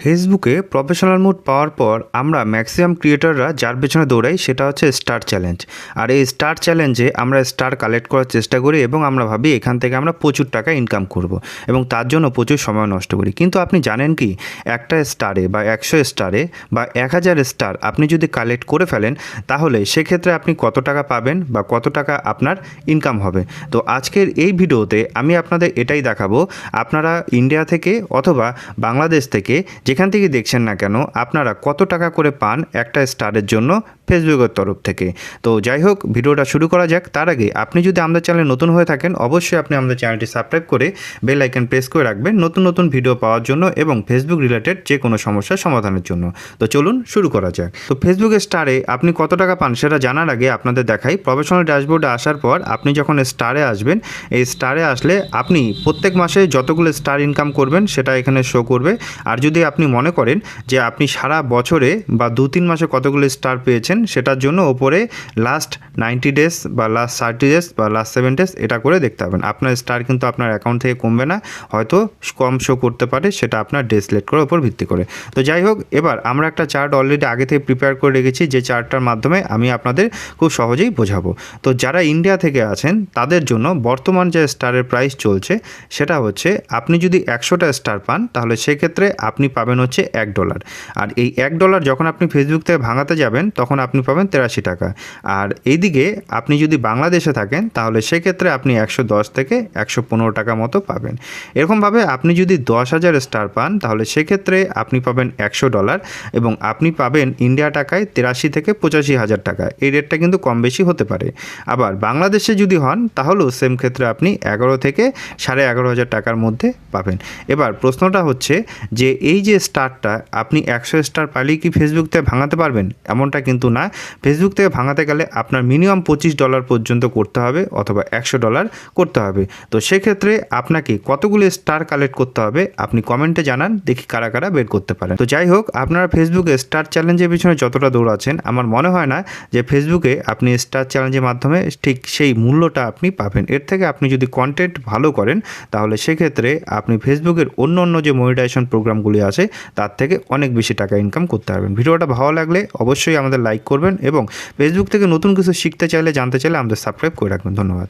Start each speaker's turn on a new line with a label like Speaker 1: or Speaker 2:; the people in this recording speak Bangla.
Speaker 1: ফেসবুকে প্রফেশনাল মুড পাওয়ার পর আমরা ম্যাক্সিমাম ক্রিয়েটাররা যার পেছনে দৌড়াই সেটা হচ্ছে স্টার চ্যালেঞ্জ। আর এই স্টার চ্যালেঞ্জে আমরা স্টার কালেক্ট করার চেষ্টা করি এবং আমরা ভাবি এখান থেকে আমরা প্রচুর টাকা ইনকাম করব এবং তার জন্য প্রচুর সময় নষ্ট করি। কিন্তু আপনি জানেন কি, একটা স্টারে বা একশো স্টারে বা এক হাজার স্টার আপনি যদি কালেক্ট করে ফেলেন, তাহলে সেক্ষেত্রে আপনি কত টাকা পাবেন বা কত টাকা আপনার ইনকাম হবে। তো আজকের এই ভিডিওতে আমি আপনাদের এটাই দেখাবো, আপনারা ইন্ডিয়া থেকে অথবা বাংলাদেশ থেকে যেখান থেকে দেখছেন না কেন, আপনারা কত টাকা করে পান একটা স্টারের জন্য ফেসবুকের তরফ থেকে। তো যাই হোক, ভিডিওটা শুরু করা যাক। তার আগে আপনি যদি আমাদের চ্যানেলে নতুন হয়ে থাকেন, অবশ্যই আপনি আমাদের চ্যানেলটি সাবস্ক্রাইব করে বেল আইকন প্রেস করে রাখবেন নতুন নতুন ভিডিও পাওয়ার জন্য এবং ফেসবুক রিলেটেড যে কোনো সমস্যার সমাধানের জন্য। তো চলুন শুরু করা যাক। তো ফেসবুকের স্টারে আপনি কত টাকা পান সেটা জানার আগে আপনাদের দেখাই। প্রফেশনাল ড্যাশবোর্ডে আসার পর আপনি যখন স্টারে আসবেন, এই স্টারে আসলে আপনি প্রত্যেক মাসে যতগুলো স্টার ইনকাম করবেন সেটা এখানে শো করবে। আর যদি আপনি মনে করেন যে আপনি সারা বছরে বা দু তিন মাসে কতগুলো স্টার পেয়েছেন, সেটার জন্য ওপরে লাস্ট নাইনটি ডেজ বা লাস্ট থার্টি ডেজ বা লাস্ট সেভেন ডেজ এটা করে দেখতে পাবেন। আপনার স্টার কিন্তু আপনার অ্যাকাউন্ট থেকে কমবে না, হয়তো কম শো করতে পারে, সেটা আপনার ডে সিলেক্ট করার উপর ভিত্তি করে। তো যাই হোক, এবার আমরা একটা চার্ট অলরেডি আগে থেকে প্রিপেয়ার করে রেখেছি, যে চার্টটার মাধ্যমে আমি আপনাদের খুব সহজেই বোঝাবো। তো যারা ইন্ডিয়া থেকে আছেন, তাদের জন্য বর্তমান যে স্টারের প্রাইস চলছে, সেটা হচ্ছে আপনি যদি একশোটা স্টার পান, তাহলে সেক্ষেত্রে আপনি পাবেন হচ্ছে এক ডলার। আর এই এক ডলার যখন আপনি ফেসবুক থেকে ভাঙাতে যাবেন, তখন আপনি পাবেন তেরাশি টাকা। আর এইদিকে আপনি যদি বাংলাদেশে থাকেন, তাহলে সেক্ষেত্রে আপনি একশো দশ থেকে একশো পনেরো টাকা মতো পাবেন। এরকমভাবে আপনি যদি দশ হাজার স্টার পান, তাহলে সেক্ষেত্রে আপনি পাবেন একশো ডলার এবং আপনি পাবেন ইন্ডিয়া টাকায় তেরাশি থেকে পঁচাশি হাজার টাকা। এই রেটটা কিন্তু কম বেশি হতে পারে। আবার বাংলাদেশে যদি হন, তাহলেও সেম ক্ষেত্রে আপনি এগারো থেকে সাড়ে এগারো হাজার টাকার মধ্যে পাবেন। এবার প্রশ্নটা হচ্ছে যে, এই যে স্টারটা আপনি একশো স্টার পাইলেই কি ফেসবুক থেকে ভাঙাতে পারবেন? এমনটা কিন্তু না। ফেসবুক থেকে ভাঙাতে গেলে আপনার মিনিমাম পঁচিশ ডলার পর্যন্ত করতে হবে অথবা একশো ডলার করতে হবে। তো সেক্ষেত্রে আপনাকে কতগুলো স্টার কালেক্ট করতে হবে আপনি কমেন্টে জানান, দেখি কারা কারা বের করতে পারেন। তো যাই হোক, আপনারা ফেসবুকে স্টার চ্যালেঞ্জের পিছনে যতটা দৌড়াচ্ছেন আমার মনে হয় না যে ফেসবুকে আপনি স্টার চ্যালেঞ্জের মাধ্যমে ঠিক সেই মূল্যটা আপনি পাবেন। এর থেকে আপনি যদি কন্টেন্ট ভালো করেন, তাহলে সেক্ষেত্রে আপনি ফেসবুকের অন্য অন্য যে মনিটাইজেশন প্রোগ্রামগুলি আছে তার থেকে অনেক বেশি টাকা ইনকাম করতে পারবেন। ভিডিওটা ভালো লাগলে অবশ্যই আমাদের লাইক করবেন এবং ফেসবুক থেকে নতুন কিছু শিখতে চাইলে, জানতে চাইলে আমাদের সাবস্ক্রাইব করে রাখবেন। ধন্যবাদ।